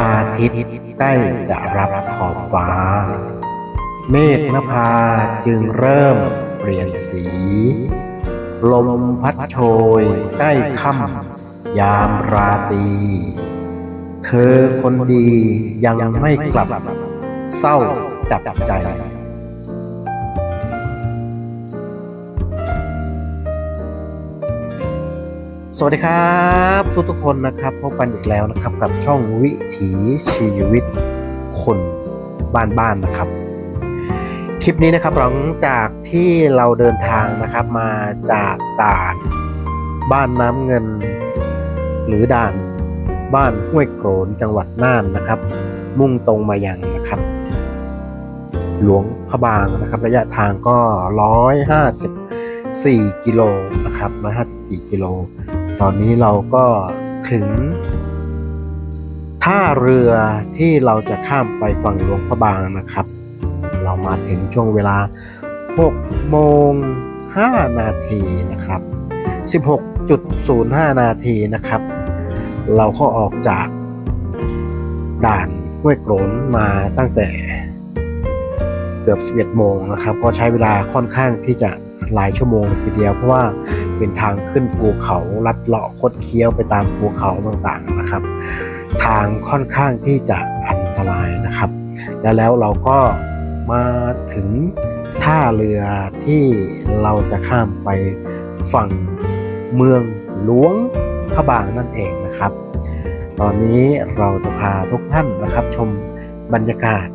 อาทิตย์ใกล้จะรับขอบฟ้า เมฆนภาจึงเริ่มเปลี่ยนสี ลมพัดโชยใกล้ค่ำยามราตรีเธอคนดียังไม่กลับ เศร้าจับใจ สวัสดีครับทุกทุกคนนะครับพบกันอีกแล้วนะครับ กับช่องวิถีชีวิตคนบ้านๆนะครับ คลิปนี้นะครับหลังจากที่เราเดินทางนะครับมาจากด่านบ้านน้ำเงิน หรือด่านบ้านห้วยโกรนจังหวัดน่านนะครับ มุ่งตรงมายังนะครับ หลวงพระบางนะครับระยะทางก็ 154กิโลนะครับ154กิโล ตอนนี้เราก็ถึง ท่าเรือที่เราจะข้ามไปฝั่งหลวงพระบางนะครับ เรามาถึงช่วงเวลา 6 โมง 5 นาทีนะครับ 16.05 นาทีนะครับ เราก็ออกจากด่านห้วยโกรนมาตั้งแต่เกือบ 11 โมงนะครับ ก็ใช้เวลาค่อนข้างที่จะ หลายชั่วโมงทีเดียว เพราะว่าเป็นทางขึ้นภูเขาลัดเลาะคดเคี้ยวไปตามภูเขาต่างๆนะครับ ทางค่อนข้างที่จะอันตรายนะครับ แล้วแล้วเราก็มาถึงท่าเรือที่เราจะข้ามไปฝั่งเมืองหลวงพระบางนั่นเองนะครับ ตอนนี้เราจะพาทุกท่านนะครับชมบรรยากาศ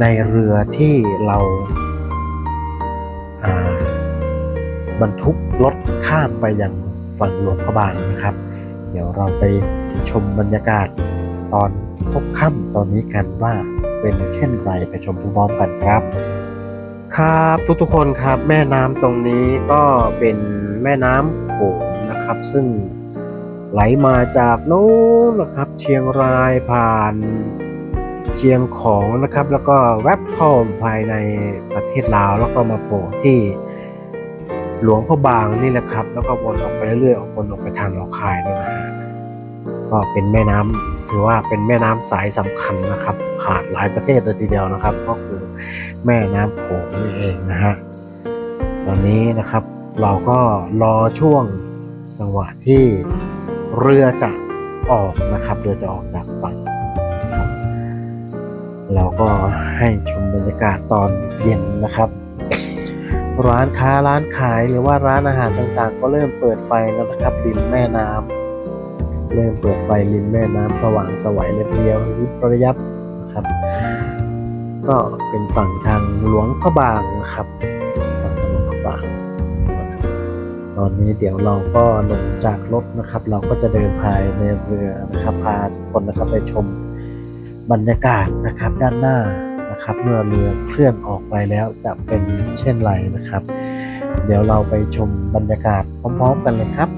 ในเรือที่เรา บรรทุกรถข้ามไปยังฝั่งหลวงพระบางนะครับ เดี๋ยวเราไปชมบรรยากาศตอนพบค่ำตอนนี้กันว่าเป็นเช่นไรไปชมพร้อมกันครับ ครับทุกๆคนครับแม่น้ำตรงนี้ก็เป็นแม่น้ำโขงนะครับ ซึ่งไหลมาจากโน้นนะครับ เชียงรายผ่านเชียงของนะครับ แล้วก็แวบเข้าภายในประเทศลาวแล้วก็มาโผล่ที่ หลวงพระบางนี่แหละครับ แล้วก็วนออกไปเรื่อยๆออกวนออกไปทางหนองคายนั่นะฮะก็เป็นแม่น้ำถือว่าเป็นแม่น้ำสายสำคัญนะครับ ผ่านหลายประเทศเลยทีเดียวนะครับ ก็คือแม่น้ำโขงนี่เองนะฮะตอนนี้นะครับเราก็รอช่วงจังหวะที่เรือจะออกนะครับ เรือจะออกจากฝั่งเราก็ให้ชมบรรยากาศตอนเย็นนะครับ ร้านค้าร้านขายหรือว่าร้านอาหารต่างๆ ก็เริ่มเปิดไฟแล้วนะครับริมแม่น้ำเริ่มเปิดไฟริมแม่น้ำสว่างสวัยเลยทีเดียวริบระยับนะครับ ก็เป็นฝั่งทางหลวงพระบางนะครับฝั่งทางหลวงพระบางตอนนี้เดี๋ยวเราก็ลงจากรถนะครับ เราก็จะเดินภายในเรือนะครับพาทุกคนนะครับไปชมบรรยากาศนะครับด้านหน้า นะครับ เมื่อเรือเคลื่อนออกไปแล้วจะเป็นเช่นไรนะครับ เดี๋ยวเราไปชมบรรยากาศพร้อม ๆ กันเลยครับ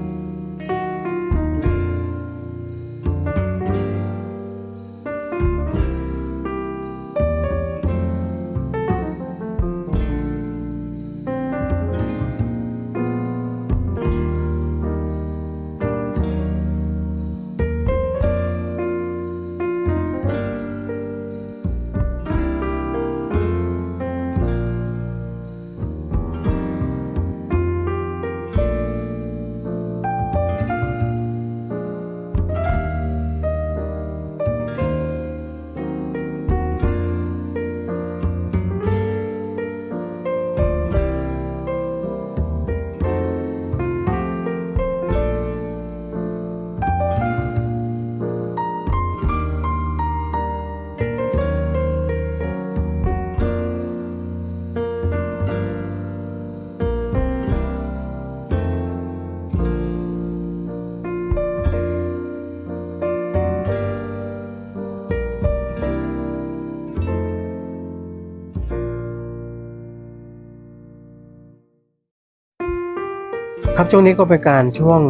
ครับช่วงนี้ก็เป็นการช่วง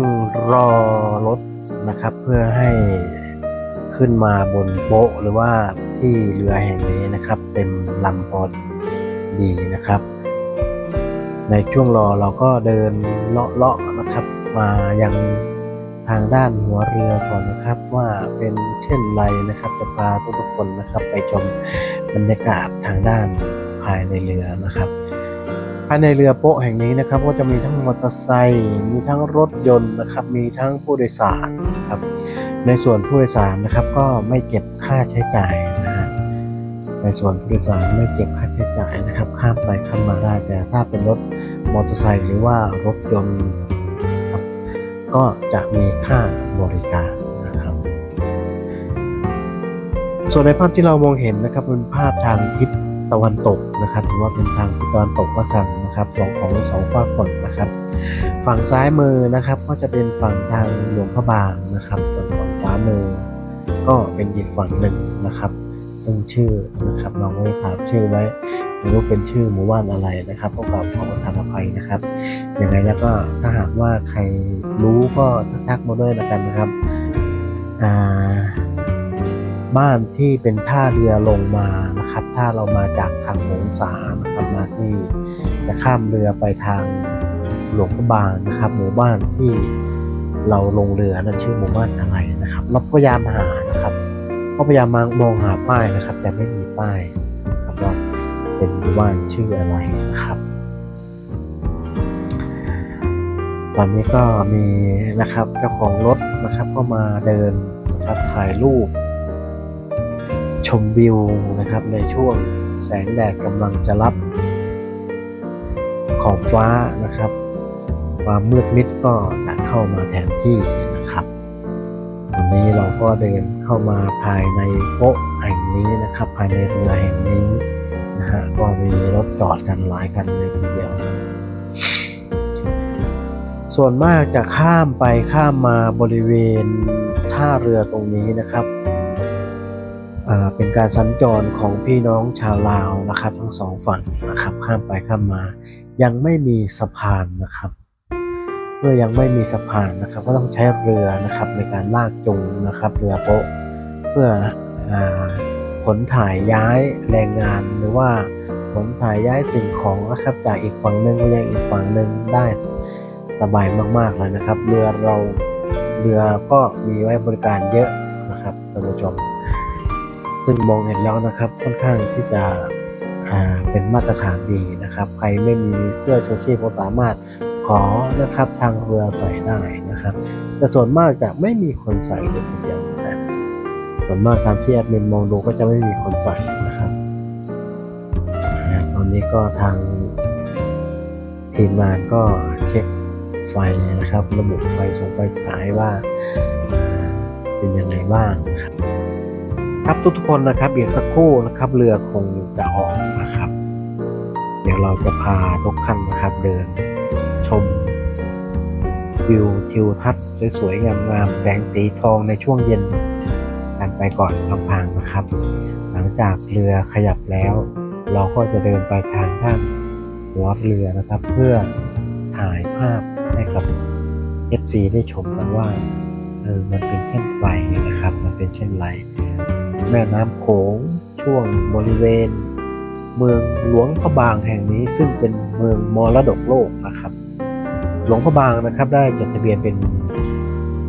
รอรถนะครับ เพื่อให้ขึ้นมาบนโป๊ะหรือว่าที่เรือแห่งนี้นะครับ เต็มลำพอดีนะครับ ในช่วงรอเราก็เดินเลาะๆนะครับ มายังทางด้านหัวเรือก่อนนะครับ ว่าเป็นเช่นไรนะครับจะพาทุกๆคนนะครับ ไปชมบรรยากาศทางด้านภายในเรือนะครับายในเรือโป๊ะแห่งนี้นะครับ ก็จะมีทั้งมอเตอร์ไซค์มีทั้งรถยนต์นะครับ มีทั้งผู้โดยสารนะครับ ในส่วนผู้โดยสารนะครับ ก็ไม่เก็บค่าใช้จ่ายนะฮะในส่วนผู้โดยสารไม่เก็บค่าใช้จ่ายนะครับ ข้ามไปข้ามมาได้แต่ถ้าเป็นรถมอเตอร์ไซค์หรือว่ารถยนต์ครับก็จะมีค่าบริการนะครับ ส่วนในภาพที่เรามองเห็นนะครับเป็นภาพทางทิศตะวันตกนะครับถือว่าเป็นทางทิศตะวันตกละกัน นะครับสองของสองฝากฝั่งนะครับ ฝั่งซ้ายมือนะครับ ก็จะเป็นฝั่งทางหลวงพระบางนะครับ ส่วนฝั่งขวามือ ก็เป็นอีกฝั่งหนึ่งนะครับ ซึ่งชื่อนะครับเราไม่ถามชื่อไว้ไม่รู้เป็นชื่อหมู่บ้านอะไรนะครับต้องกราบขอประทานอภัยนะครับยังไงแล้วก็ถ้าหากว่าใครรู้ก็ทักๆมาด้วยล้วกันนะครับอ่า บ้านที่เป็นท่าเรือลงมานะครับ ถ้าเรามาจากทางหงสานะครับมาที่จะข้ามเรือไปทางหลวงพระบางนะครับ หมู่บ้านที่เราลงเรือนั้นชื่อหมู่บ้านอะไรนะครับเราพยายามหานะครับก็พยายามมองหาป้ายนะครับ แต่ไม่มีป้ายนะครับว่าเป็นหมู่บ้านชื่ออะไรนะครับ ตอนนี้ก็มีนะครับเจ้าของรถนะครับก็มาเดินนะครับถ่ายรูป ชมวิวนะครับในช่วงแสงแดดกำลังจะรับขอบฟ้านะครับ ความมืดมิดก็จะเข้ามาแทนที่นะครับวันนี้เราก็เดินเข้ามาภายในโป๊ะแห่งนี้นะครับ ภายในเรือแห่งนี้นะฮะก็มีรถจอดกันหลายคันเลยทีเดียวนะส่วนมากจะข้ามไปข้ามมาบริเวณท่าเรือตรงนี้นะครับ เป็นการสัญจรของพี่น้องชาวลาวนะครับ ทั้งสองฝั่งนะครับข้ามไปข้ามมา ยังไม่มีสะพานนะครับเมื่อยังไม่มีสะพานนะครับ ก็ต้องใช้เรือนะครับในการลากจูงนะครับเรือโป๊ะเพื่ออขนถ่ายย้ายแรงงานหรือว่าขนถ่ายย้ายสิ่งของนะครับจากอีกฝั่งหนึ่งไปยังอีกฝั่งหนึ่งได้สบายมากๆเลยนะครับ เรือเราเรือก็มีไว้บริการเยอะนะครับท่านผู้ชม ซึ่งมองเห็นแล้วนะครับค่อนข้างที่จะเป็นมาตรฐานดีนะครับ ใครไม่มีเสื้อชูชีพก็สามารถขอนะครับทางเรือใส่ได้นะครับ แต่ส่วนมากจะไม่มีคนใส่เลยทีเดียวนะส่วนมากตามที่แอดมินมองดูก็จะไม่มีคนใส่นะครับตอนนี้ก็ทางทีมงานก็เช็คไฟนะครับ ระบบไฟส่งไฟฉายว่าอ่าเป็นยังไงบ้างนะครับ ครับทุกๆคนนะครับอีกสักครู่นะครับ เรือคงจะออกนะครับ เดี๋ยวเราจะพาทุกท่านนะครับเดินชมวิวทิวทัศน์สวยๆงามๆแสงสีทองในช่วงเย็นกันไปก่อนลำพังนะครับ หลังจากเรือขยับแล้ว เราก็จะเดินไปทางด้านหัวเรือนะครับ เพื่อถ่ายภาพให้กับ FC ได้ชมกันว่าเออมันเป็นเช่นไรนะครับ มันเป็นเช่นไร แม่น้ำโขงช่วงบริเวณ เมืองหลวงพระบางแห่งนี้ซึ่งเป็นเมืองมรดกโลกนะครับ หลวงพระบางนะครับได้จดทะเบียนเป็น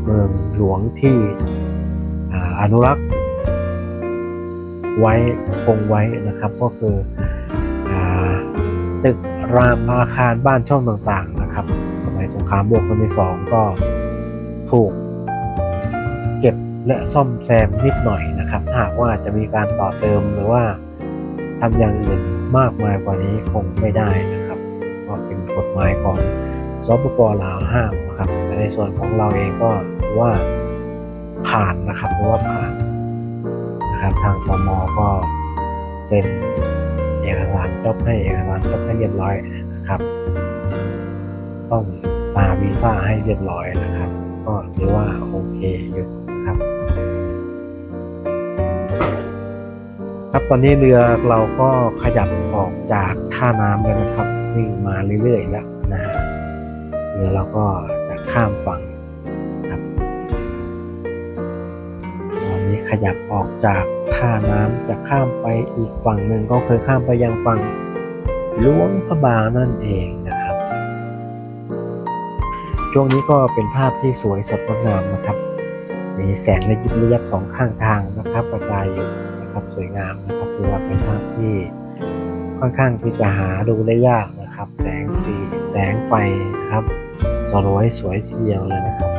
เมืองหลวงที่อนุรักษ์ ไว้คงไว้นะครับ ก็คืออตึกรามอาคารบ้านช่องต่างๆนะครับสมัยสงครามโลกครั้งที่สองก็ถูก และซ่อมแซมนิดหน่อยนะครับถ้าหากว่าจะมีการต่อเติมหรือว่าทำอย่างอื่นมากมายกว่านี้คงไม่ได้นะครับก็เป็นกฎหมายของสปปลาวห้ามนะครับแต่ในส่วนของเราเองก็ถือว่าผ่านนะครับถือว่าผ่านนะครับทางตมก็เซ็นเอกสารจบให้เอกสารจบให้เรียบร้อยนะครับ ต้องตาวีซ่าให้เรียบร้อยนะครับ ก็ถือว่าโอเคอยู่ ครับตอนนี้เรือเราก็ขยับออกจากท่าน้ำแล้วนะครับวิ่งมาเรื่อยๆแล้วนะฮะเรือเราก็จะข้ามฝั่งครับตอนนี้ขยับออกจากท่าน้ำจะข้ามไปอีกฝั่งหนึ่งก็คือข้ามไปยังฝั่งหลวงพระบางนั่นเองนะครับ ช่วงนี้ก็เป็นภาพที่สวยสดงดงามนะครับ มีแสงระยิบระยับสองข้างทางนะครับกระจายอยู่ นะครับสวยงามนะครับถือว่าเป็นภาพที่ค่อนข้างที่จะหาดูได้ยากนะครับ แสงสีแสงไฟนะครับสลวยสวยทีเดียวเลยนะครับ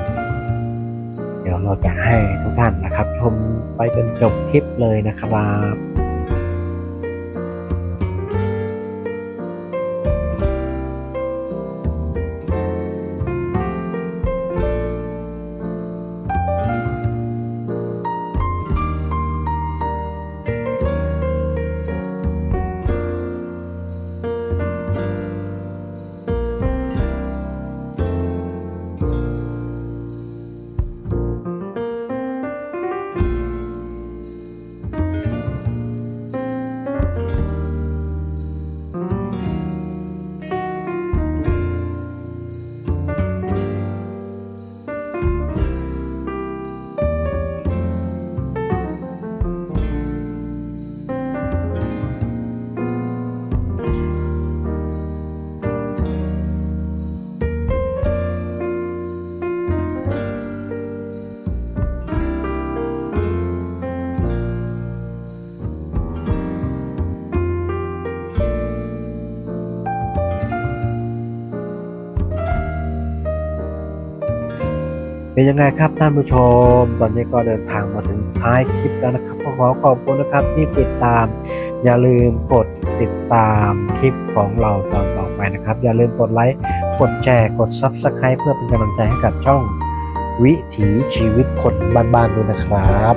เดี๋ยวเราจะให้ทุกท่านนะครับ ชมไปจนจบคลิปเลยนะครับ เป็นยังไงครับท่านผู้ชม ตอนนี้ก็เดินทางมาถึงท้ายคลิปแล้วนะครับขอขอบคุณนะครับที่ติดตาม อย่าลืมกดติดตามคลิปของเราตอนต่อไปนะครับ อย่าลืมกดไลค์กดแชร์กด Subscribe เพื่อเป็นกำลังใจให้กับช่องวิถีชีวิตคนบ้านๆด้วยนะครับ